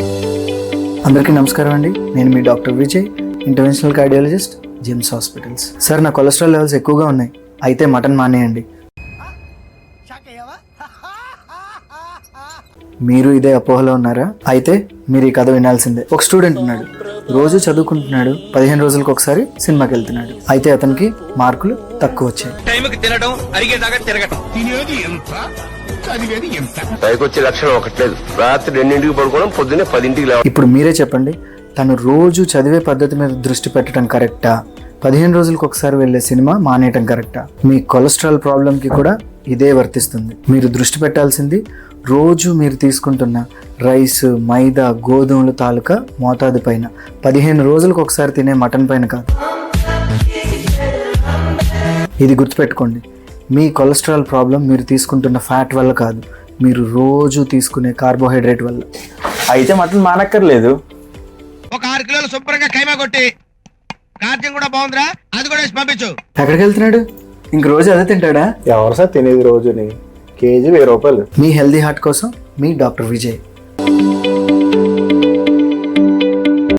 అందరికీ నమస్కారం అండి. నేను మీ doctor Vijay interventional cardiologist GIMS hospitals. Sir నా కొలెస్ట్రాల్ లెవెల్స్ ఎక్కువగా ఉన్నాయి. అయితే మటన్ మానేయండి. మీరు ఇదే అపోహలో ఉన్నారా? అయితే మీరు ఈ కథ వినాల్సిందే. ఒక స్టూడెంట్ ఉన్నాడు. రోజు చదువుకుంటున్నాడు పదిహేను రోజులకు ఒకసారి సినిమాకి వెళ్తున్నాడు. అయితే అతనికి మార్కులు తక్కువ వచ్చాయి. టైంకి తినడం అరిగేదాకా తిరగటం. తినేది ఎంత? చదివేది ఎంత? పైకొచ్చే లక్షణం ఒకట్లేదు. రాత్రి రెండింటికి పడుకోవడం పొద్దున్నే పదింటికి లేవడం ఇప్పుడు మీరే చెప్పండి తను రోజు చదివే పద్ధతి మీద దృష్టి పెట్టడం కరెక్టా? పదిహేను రోజులకు ఒకసారి వెళ్ళే సినిమా మానేయటం కరెక్టా? మీ కొలెస్ట్రాల్ ప్రాబ్లంకి కూడా ఇదే వర్తిస్తుంది. మీరు దృష్టి పెట్టాల్సింది రోజు మీరు తీసుకుంటున్న రైస్ మైదా గోధుమల తాలూకా మోతాదు పైన. పదిహేను రోజులకు ఒకసారి తినే మటన్ పైన కాదు. ఇది గుర్తుపెట్టుకోండి. మీ కొలెస్ట్రాల్ ప్రాబ్లం మీరు తీసుకుంటున్న ఫ్యాట్ వల్ల కాదు. మీరు రోజు తీసుకునే కార్బోహైడ్రేట్ వల్ల. అయితే మటన్ మానక్కర్లేదు. ఒక ఆరు కిలోలు శుభ్రంగా కైమా కొట్టి కార్యం కూడా బాగుందిరా అది కూడా వేసి పంపించు. ఎక్కడికి వెళ్తున్నాడు? ఇంక రోజు అదే తింటాడా? ఎవరు సార్ తినేది రోజుని? కేజీ వెయ్యి రూపాయలు. మీ హెల్దీ హార్ట్ కోసం మీ డాక్టర్ విజయ్.